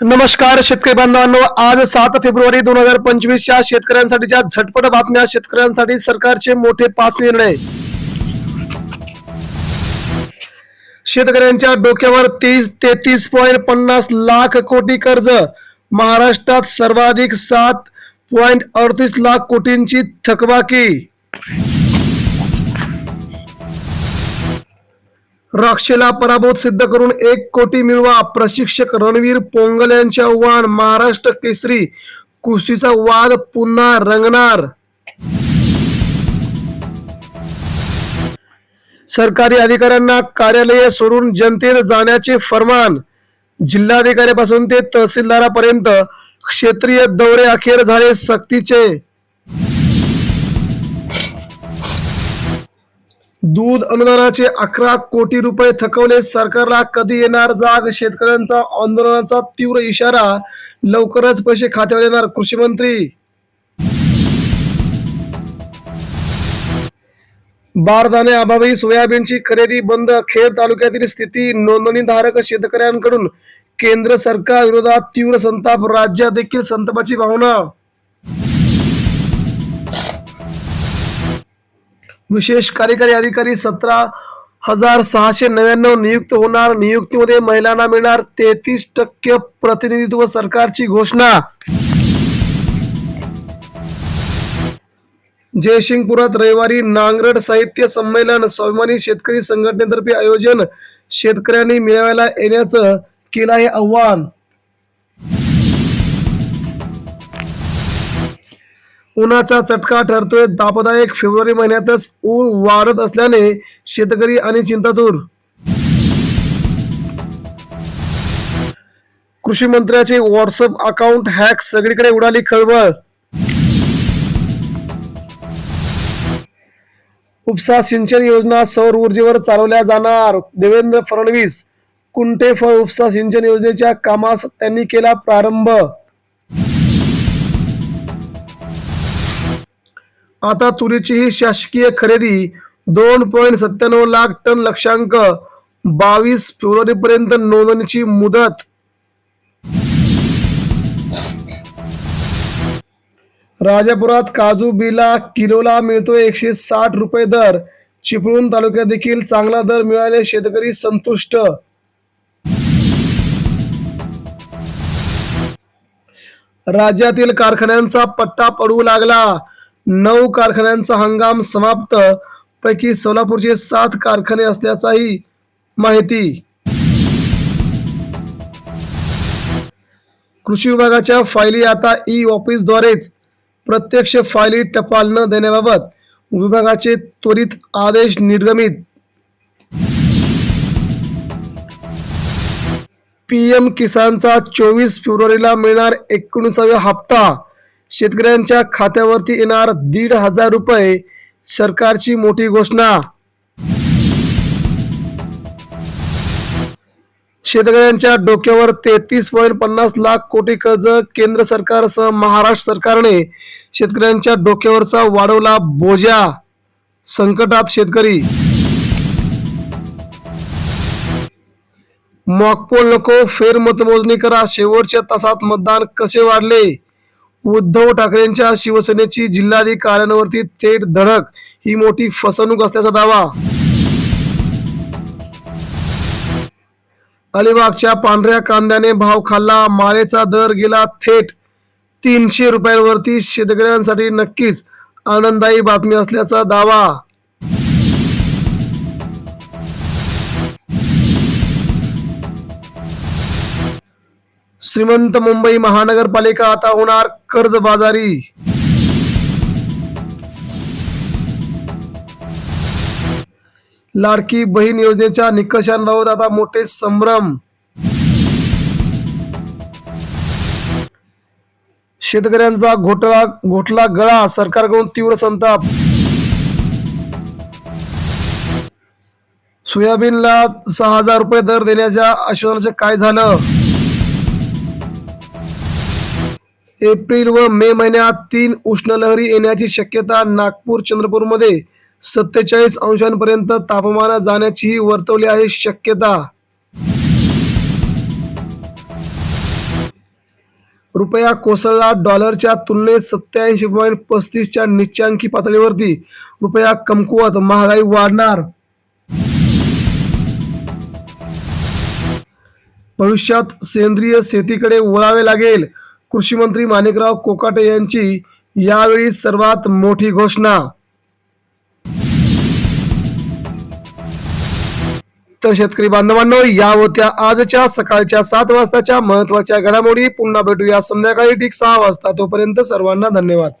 नमस्कार शेतकरी बांधवांनो आज सात फेब्रुवारी दोन हजार पंचवीसच्या शेतकऱ्यांसाठीच्या झटपट बातम्या शेतकऱ्यांसाठी सरकारचे मोठे पाच निर्णय. शेतकऱ्यांच्या डोक्यावर तीस तेहतीस पॉईंट पन्नास लाख कोटी कर्ज. महाराष्ट्रात सर्वाधिक सात पॉईंट अडतीस लाख कोटींची थकबाकी. राक्षेला पराभूत सिद्ध करून एक कोटी मिळवा. प्रशिक्षक रणवीर पोंगल यांचे आव्हान महाराष्ट्र केसरी कुस्तीचा वाद पुन्हा रंगणार. सरकारी अधिकाऱ्यांना कार्यालये सोडून जनतेत जाण्याचे फरमान. जिल्हाधिकाऱ्यापासून ते तहसीलदारापर्यंत क्षेत्रीय दौरे अखेर झाले सक्तीचे. दूध अनुदानाचे अकरा कोटी रुपये थकवले. सरकारला कधी येणार जाग? शेतकऱ्यांचा आंदोलनाचा तीव्र इशारा. लवकरच पैसे खात्यावर येणार. कृषी मंत्री. बारदाने अभावी सोयाबीनची खरेदी बंद. खेड तालुक्यातील स्थिती नोंदणीधारक शेतकऱ्यांकडून. केंद्र सरकार विरोधात तीव्र संताप. राज्यात देखील संतापाची भावना. विशेष कार्यकारी अधिकारी सतरा हजार सहाशे नव्याण्णव नियुक्त होणार. नियुक्तीमध्ये महिलांना मिळणार तेहतीस टक्के प्रतिनिधित्व सरकारची घोषणा. जयसिंगपुरात रविवारी नांगरड साहित्य संमेलन. स्वाभिमानी शेतकरी संघटनेतर्फे आयोजन. शेतकऱ्यांनी मेळाव्याला येण्याचं केलं आहे आव्हान. उन्हाचा चटका ठरतोय. दापदायक फेब्रुवारी महिन्यातच ऊन वाढत असल्याने शेतकरी आणि चिंतातूर. कृषी मंत्र्याचे व्हॉट्सअप अकाउंट हॅक सगळीकडे उडाली खळबळ. उपसा सिंचन योजना सौर ऊर्जेवर चालवल्या जाणार. देवेंद्र फडणवीस कुंटे फळ उपसा सिंचन योजनेच्या कामास त्यांनी केला प्रारंभ. आता तुरीची ही शासकीय खरेदी दोन पॉईंट सत्त्याण्णव लाख टन लक्षांक बावीस फेब्रुवारी पर्यंत नोंदणीची मुदत. राजापुरात काजू बिला किलोला मिळतो एकशे साठ रुपये दर. चिपळूण तालुक्यात देखील चांगला दर मिळाले शेतकरी संतुष्ट. राज्यातील कारखान्यांचा पट्टा पडू लागला. नऊ कारखान्यांचा हंगाम समाप्त. पैकी सोलापूरचे सात कारखाने असल्याचाही माहिती. कृषी विभागाच्या फायली आता ई ऑफिसद्वारेच प्रत्यक्ष फायली टपाल न देण्याबाबत विभागाचे त्वरित आदेश निर्गमित. पीएम किसानचा चोवीस फेब्रुवारीला मिळणार एकोणीसाव्या हप्ता. शेतकऱ्यांच्या खात्यावरती येणार दीड हजार रुपये सरकारची मोठी घोषणा. शेतकऱ्यांच्या डोक्यावर तेहतीस पॉईंट पन्नास लाख कोटी कर्ज केंद्र सरकारसह महाराष्ट्र सरकारने शेतकऱ्यांच्या डोक्यावरचा वाढवला बोजा. संकटात शेतकरी. मॉकपोल नको फेर मतमोजणी करा शेवटच्या तासात मतदान कसे वाढले? उद्धव ठाकरेंच्या शिवसेनेची जिल्हाधिकाऱ्यांवरती थेट धडक ही मोठी फसवणूक असल्याचा दावा. अलिबागच्या पांढऱ्या कांद्याने भाव खाल्ला माळेचा दर गेला थेट. तीनशे रुपयांवरती शेतकऱ्यांसाठी नक्कीच आनंददायी बातमी असल्याचा दावा. श्रीमंत मुंबई महानगरपालिका आता होणार कर्जबाजारी. लाडकी बहीण योजनेच्या निकषांबाबत आता मोठे संभ्रम. शेतकऱ्यांचा घोटाळा घोटला गळा सरकारकडून तीव्र संताप. सोयाबीनला सहा हजार रुपये दर देण्याच्या आश्वासनाचे काय झालं? एप्रिल व मे महिन्यात तीन उष्णलहरी येण्याची शक्यता नागपूर चंद्रपूरमध्ये. सत्तेचाळीस अंशांपर्यंत तापमानात जाण्याचीही वर्तवली आहे शक्यता. रुपया कोसळला डॉलरच्या तुलनेत सत्याऐंशी पॉईंट पस्तीसच्या निच्चांकी पातळीवरती. रुपया कमकुवत महागाई वाढणार. भविष्यात सेंद्रिय शेतीकडे वळावे लागेल. कृषी मंत्री माणिकराव कोकाटे यांची यावेळी सर्वात मोठी घोषणा. तर शेतकरी बांधवांनो या होत्या आजच्या सकाळच्या सात वाजताच्या महत्त्वाच्या घडामोडी. पुन्हा भेटूया संध्याकाळी ठीक सहा वाजता. तोपर्यंत सर्वांना धन्यवाद.